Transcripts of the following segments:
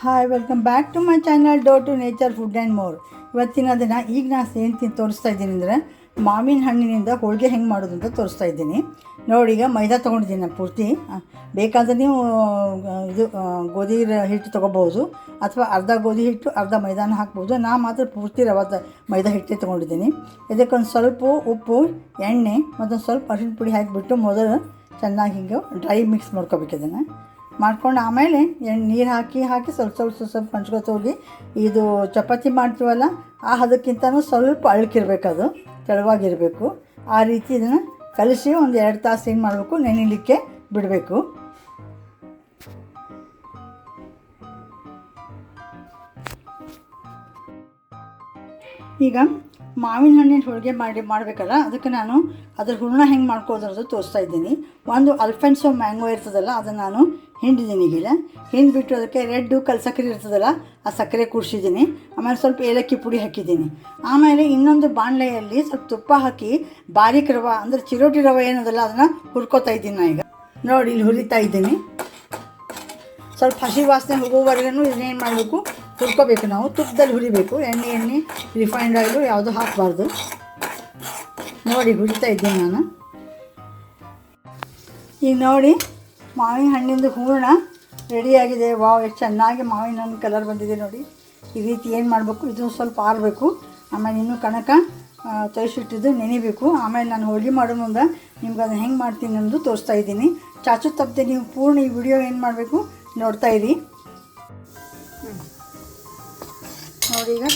Hi welcome back to my channel dough to nature food and more ಇವತ್ತಿನ ದಿನ ಈಗ ನಾನು ಏನು ತಿನ್ ತೋರಿಸ್ತಾ ಇದ್ದೀನಿ ಅಂದರೆ ಮಾವಿನ ಹಣ್ಣಿನಿಂದ ಹೋಳಿಗೆ ಹೆಂಗೆ ಮಾಡೋದು ಅಂತ ತೋರಿಸ್ತಾ ಇದ್ದೀನಿ. ನೋಡಿ ಈಗ ಮೈದಾ ತೊಗೊಂಡಿದ್ದೀನಿ ನಾನು ಪೂರ್ತಿ. ಬೇಕಾದ್ರೆ ನೀವು ಇದು ಗೋಧಿ ಹಿಟ್ಟು ತೊಗೋಬೋದು ಅಥವಾ ಅರ್ಧ ಗೋಧಿ ಹಿಟ್ಟು, ಅರ್ಧ ಮೈದಾನ ಹಾಕ್ಬೋದು. ನಾ ಮಾತ್ರ ಪೂರ್ತಿ ರವ ಮೈದಾ ಹಿಟ್ಟೇ ತೊಗೊಂಡಿದ್ದೀನಿ. ಇದಕ್ಕೊಂದು ಸ್ವಲ್ಪ ಉಪ್ಪು, ಎಣ್ಣೆ ಮತ್ತೊಂದು ಸ್ವಲ್ಪ ಅರಿಶಿನ ಪುಡಿ ಹಾಕಿಬಿಟ್ಟು ಮೊದಲು ಚೆನ್ನಾಗಿ ಹಿಂಗೆ ಡ್ರೈ ಮಿಕ್ಸ್ ಮಾಡ್ಕೋಬೇಕು ಇದನ್ನು. ಮಾಡ್ಕೊಂಡು ಆಮೇಲೆ ಎಣ್ಣೆ ನೀರು ಹಾಕಿ ಹಾಕಿ ಸ್ವಲ್ಪ ಸ್ವಲ್ಪ ಸ್ವಲ್ಪ ಸ್ವಲ್ಪ ಹಂಚ್ಕೊತ ಹೋಗಿ ಇದು ಚಪಾತಿ ಮಾಡ್ತೀವಲ್ಲ, ಆ ಹದಕ್ಕಿಂತನೂ ಸ್ವಲ್ಪ ಅಳ್ಕಿರ್ಬೇಕು ಅದು ತೆಳುವಾಗಿರಬೇಕು. ಆ ರೀತಿ ಇದನ್ನು ಕಲಸಿ ಒಂದು ಎರಡು ತಾಸು ಏನು ಮಾಡಬೇಕು, ನೆನಿಲಿಕ್ಕೆ ಬಿಡಬೇಕು. ಈಗ ಮಾವಿನ ಹಣ್ಣಿನ ಹೋಳಿಗೆ ಮಾಡಿ ಮಾಡಬೇಕಲ್ಲ, ಅದಕ್ಕೆ ನಾನು ಅದ್ರ ಹೂರಣ ಹೆಂಗೆ ಮಾಡ್ಕೋದು ಅನ್ನೋದು ತೋರಿಸ್ತಾ ಇದ್ದೀನಿ. ಒಂದು ಅಲ್ಫೆನ್ಸೋ ಮ್ಯಾಂಗೋ ಇರ್ತದಲ್ಲ, ಅದನ್ನು ನಾನು ಹಿಂಡಿದ್ದೀನಿ ಈಗಿಲ್ಲ ಹಿಂಡಿಬಿಟ್ಟು ಅದಕ್ಕೆ ರೆಡ್ಡು ಕಲ್ ಸಕ್ಕರೆ ಇರ್ತದಲ್ಲ, ಆ ಸಕ್ಕರೆ ಕೂಡಿಸಿದ್ದೀನಿ. ಆಮೇಲೆ ಸ್ವಲ್ಪ ಏಲಕ್ಕಿ ಪುಡಿ ಹಾಕಿದ್ದೀನಿ. ಆಮೇಲೆ ಇನ್ನೊಂದು ಬಾಣಲೆಯಲ್ಲಿ ಸ್ವಲ್ಪ ತುಪ್ಪ ಹಾಕಿ ಬಾರಿಕ ರವ, ಅಂದರೆ ಚಿರೋಟಿ ರವೆ ಏನದಲ್ಲ, ಅದನ್ನು ಹುರ್ಕೋತಾ ಇದ್ದೀನಿ ನಾನು ಈಗ. ನೋಡಿ, ಇಲ್ಲಿ ಹುರಿತಾ ಇದ್ದೀನಿ. ಸ್ವಲ್ಪ ಹಸಿ ವಾಸನೆ ಹೋಗೋವರೆಗೂ ಇದನ್ನೇನು ಮಾಡಬೇಕು? ಹುರ್ಕೋಬೇಕು ನಾವು. ತುಪ್ಪದಲ್ಲಿ ಹುರಿಬೇಕು. ಎಣ್ಣೆ ಎಣ್ಣೆ ರಿಫೈನ್ಡ್ ಆಯಿಲು ಯಾವುದು ಹಾಕಬಾರ್ದು. ನೋಡಿ, ಹುರಿತಾ ಇದ್ದೀನಿ ನಾನು. ಈಗ ನೋಡಿ, ಮಾವಿನ ಹಣ್ಣಿಂದು ಹೂರ್ಣ ರೆಡಿಯಾಗಿದೆ ವಾವ್ ಎಷ್ಟು ಚೆನ್ನಾಗಿ ಮಾವಿನ ಹಣ್ಣು ಕಲರ್ ಬಂದಿದೆ ನೋಡಿ. ಈ ರೀತಿ ಏನು ಮಾಡಬೇಕು? ಇದು ಸ್ವಲ್ಪ ಆರಬೇಕು. ಆಮೇಲೆ ಇನ್ನೂ ಕಣಕ ತೊಯ್ಸಿಟ್ಟಿದ್ದು ನೆನಿಬೇಕು. ಆಮೇಲೆ ನಾನು ಹೋಳಿಗೆ ಮಾಡೋ ಮುಂದೆ ನಿಮ್ಗೆ ಅದನ್ನು ಹೆಂಗೆ ಮಾಡ್ತೀನಿ ಅನ್ನೋದು ತೋರಿಸ್ತಾ ಇದ್ದೀನಿ. ಚಾಚು ತಪ್ಪದೆ ನೀವು ಪೂರ್ಣ ಈ ವಿಡಿಯೋ ಏನು ಮಾಡಬೇಕು ನೋಡ್ತಾ ಇರಿ. ನೋಡಿ ಈಗ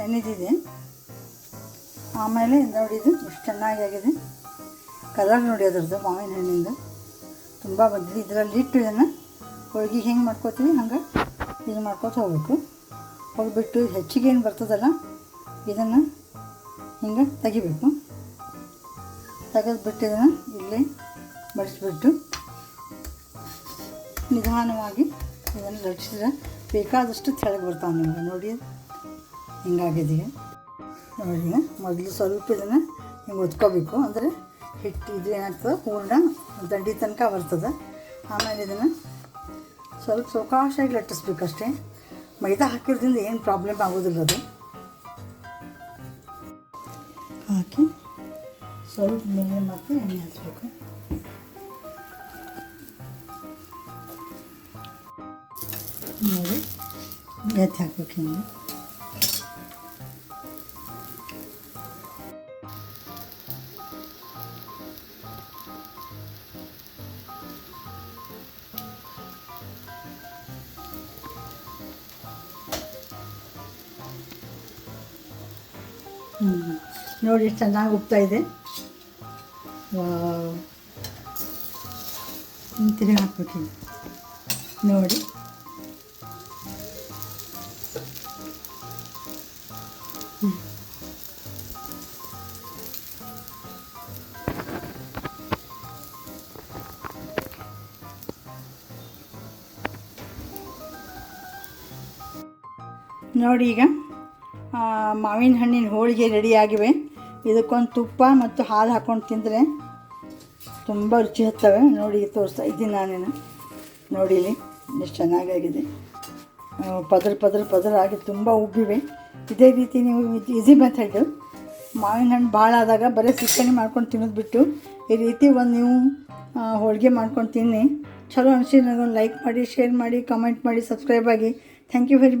ನೆನೆದಿದೆ. ಆಮೇಲೆ ನೋಡಿ ಇದು ಎಷ್ಟು ಚೆನ್ನಾಗಿ ಆಗಿದೆ ಕಲರ್ ನೋಡಿ ಅದರದ್ದು, ಮಾವಿನ ಹಣ್ಣಿಂದ. ತುಂಬ ಬಂದಿದೆ. ಇದರಲ್ಲಿ ಇಟ್ಟು ಇದನ್ನು ಹೋಳಿಗೆ ಹೆಂಗೆ ಮಾಡ್ಕೋತೀವಿ, ಹಂಗೆ ಇದು ಮಾಡ್ಕೋತ ಹೋಗ್ಬೇಕು. ಹೋಗ್ಬಿಟ್ಟು ಹೆಚ್ಚಿಗೆ ಏನು ಬರ್ತದಲ್ಲ, ಇದನ್ನು ಹಿಂಗೆ ತೆಗಿಬೇಕು. ತೆಗೆದ್ಬಿಟ್ಟು ಇದನ್ನು ಇಲ್ಲೇ ಬಡಿಸ್ಬಿಟ್ಟು ನಿಧಾನವಾಗಿ ಇದನ್ನು ಲಟ್ಟಿಸಿದ್ರೆ ಬೇಕಾದಷ್ಟು ತೆಳಗೆ ಬರ್ತಾವೆ ನಿಮಗೆ. ನೋಡಿ. ಹಿಂಗಾಗಿದೆ ಈಗ ನೋಡಿ ಮೊದಲು ಸ್ವಲ್ಪ ಇದನ್ನು ಹಿಂಗೆ ಒತ್ಕೋಬೇಕು. ಅಂದರೆ ಹಿಟ್ಟು ಇದು ಏನಾಗ್ತದೆ? ಹೂರ್ಣ ದಂಡಿ ತನಕ ಬರ್ತದೆ. ಆಮೇಲೆ ಇದನ್ನು ಸ್ವಲ್ಪ ಸೌಕಾಶಾಗಿ ಲಟ್ಟಿಸ್ಬೇಕು ಅಷ್ಟೇ. ಮೈದಾ ಹಾಕಿರೋದ್ರಿಂದ ಏನು ಪ್ರಾಬ್ಲಮ್ ಆಗೋದಿಲ್ಲ ಅದು. ಹಾಕಿ ಸ್ವಲ್ಪ ಮೇಲೆ ಮತ್ತೆ ಎಣ್ಣೆ ಹಚ್ಚಬೇಕು ನೋಡಿ ಎತ್ತಿ ಹಾಕ್ಬೇಕು ಹಿಂಗೆ ನೋಡಿ ಎಷ್ಟು ಚೆನ್ನಾಗಿ ಉಪ್ತಾ ಇದೆ. ತಿರುಗಿ ಹಾಕ್ಬೇಕು ನೋಡಿ. ನೋಡಿ ಈಗ ಮಾವಿನ ಹಣ್ಣಿನ ಹೋಳಿಗೆ ರೆಡಿಯಾಗಿವೆ. ಇದಕ್ಕೊಂದು ತುಪ್ಪ ಮತ್ತು ಹಾಲು ಹಾಕ್ಕೊಂಡು ತಿಂದರೆ ತುಂಬ ರುಚಿ ಹತ್ತವೆ ನೋಡಿ, ತೋರಿಸ್ತಾ ಇದ್ದೀನಿ ನಾನೇನು. ನೋಡಿ ಎಷ್ಟು ಚೆನ್ನಾಗಾಗಿದೆ. ಪದರ ಪದರ ಪದರ ಆಗಿ ತುಂಬ ಉಬ್ಬಿವೆ. ಇದೇ ರೀತಿ ನೀವು ಈಸಿ ಮೆಥಡ್. ಮಾವಿನ ಹಣ್ಣು ಭಾಳ ಆದಾಗ ಬರೀ ಸಿಕ್ಕಣಿ ಮಾಡ್ಕೊಂಡು ತಿನ್ನೋದು ಈ ರೀತಿ ಒಂದು ನೀವು ಹೋಳಿಗೆ ಮಾಡ್ಕೊಂಡು ತಿನ್ನಿ. ಚಲೋ ಅನಿಸಿ ನನಗೊಂದು ಲೈಕ್ ಮಾಡಿ, ಶೇರ್ ಮಾಡಿ, ಕಮೆಂಟ್ ಮಾಡಿ, ಸಬ್ಸ್ಕ್ರೈಬ್ ಆಗಿ. Thank you very much